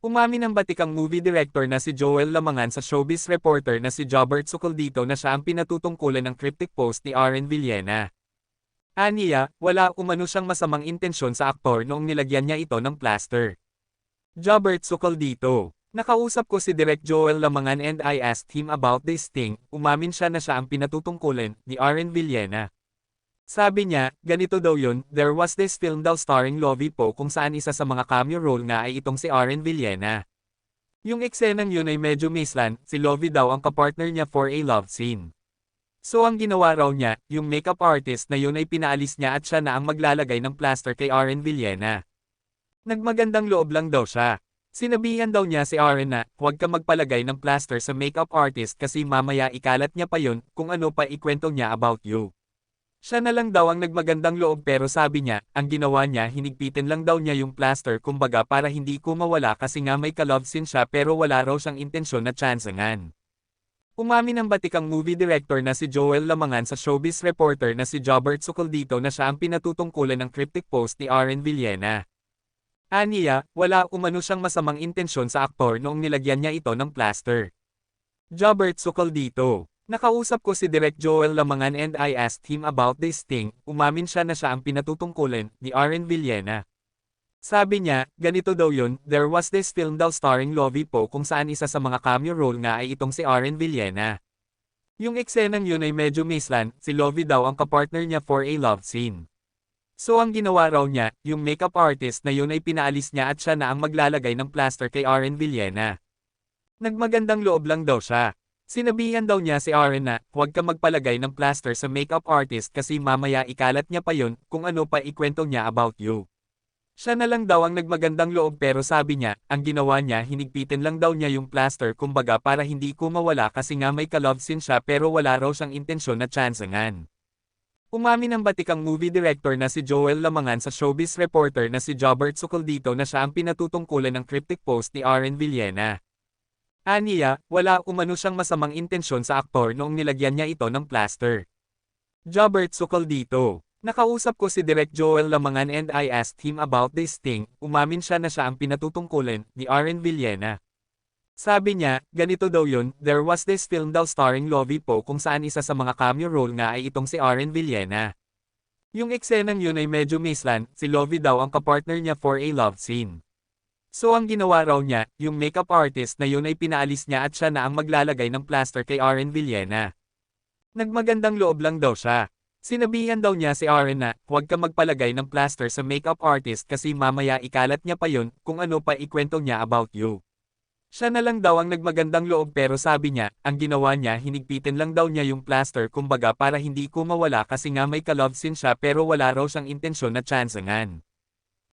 Umamin ang batikang movie director na si Joel Lamangan sa showbiz reporter na si Jobert Sucoldito na siya ang pinatutungkulan ng cryptic post ni Aren Villena. Aniya, wala umano siyang masamang intensyon sa aktor noong nilagyan niya ito ng plaster. Jobert Sucoldito Nakausap ko si Direk Joel Lamangan and I asked him about this thing, umamin siya na siya ang pinatutungkulan ni Aren Villena. Sabi niya, ganito daw yun, there was this film daw starring Lovie Po kung saan isa sa mga cameo role nga ay itong si Aren Villena. Yung eksenang yun ay medyo mislan, si Lovie daw ang kapartner niya for a love scene. So ang ginawa raw niya, yung makeup artist na yun ay pinaalis niya at siya na ang maglalagay ng plaster kay Aren Villena. Nagmagandang loob lang daw siya. Sinabihan daw niya si Aren na, huwag ka magpalagay ng plaster sa makeup artist kasi mamaya ikalat niya pa yun kung ano pa ikwento niya about you. Siya na lang daw ang nagmagandang loob pero sabi niya, ang ginawa niya hinigpitin lang daw niya yung plaster kumbaga para hindi ko mawala kasi nga may ka-love scene siya pero wala raw siyang intensyon na tsansangan. Umamin ang batikang movie director na si Joel Lamangan sa showbiz reporter na si Jobert Sucoldito na siya ang pinatutungkulan ng cryptic post ni Aren Villena. Aniya, wala umano siyang masamang intensyon sa aktor noong nilagyan niya ito ng plaster. Jobert Sucoldito Nakausap ko si Direk Joel Lamangan and I asked him about this thing, umamin siya na siya ang pinatutungkulan ni Aren Villena. Sabi niya, ganito daw yun, there was this film daw starring Lovie Po kung saan isa sa mga cameo role nga ay itong si Aren Villena. Yung eksenang yun ay medyo mislan, si Lovie daw ang kapartner niya for a love scene. So ang ginawa raw niya, yung makeup artist na yun ay pinaalis niya at siya na ang maglalagay ng plaster kay Aren Villena. Nagmagandang loob lang daw siya. Sinabihan daw niya si Aren na, huwag ka magpalagay ng plaster sa makeup artist kasi mamaya ikalat niya pa yun kung ano pa ikwento niya about you. Siya na lang daw ang nagmagandang loob pero sabi niya, ang ginawa niya hinigpitin lang daw niya yung plaster kumbaga para hindi ko mawala kasi nga may ka-love scene siya pero wala raw siyang intensyon na tsansangan. Umamin ang batikang movie director na si Joel Lamangan sa showbiz reporter na si Jobert Sucoldito na siya ang pinatutungkulan ng cryptic post ni Aren Villena. Aniya, wala umano siyang masamang intensyon sa aktor noong nilagyan niya ito ng plaster. Jobert Sucoldito Nakausap ko si Direk Joel Lamangan and I asked him about this thing, umamin siya na siya ang pinatutungkulan ni Aren Villena. Sabi niya, ganito daw yun, there was this film daw starring Lovie Po kung saan isa sa mga cameo role nga ay itong si Aren Villena. Yung eksenang yun ay medyo mislan, si Lovie daw ang kapartner niya for a love scene. So ang ginawa raw niya, yung makeup artist na yun ay pinaalis niya at siya na ang maglalagay ng plaster kay Aren Villena. Nagmagandang loob lang daw siya. Sinabihan daw niya si Aren na, huwag ka magpalagay ng plaster sa makeup artist kasi mamaya ikalat niya pa yun kung ano pa ikwento niya about you. Siya na lang daw ang nagmagandang loob pero sabi niya, ang ginawa niya hinigpitin lang daw niya yung plaster kumbaga para hindi ko mawala kasi nga may ka-love scene siya pero wala raw siyang intensyon na tsansangan.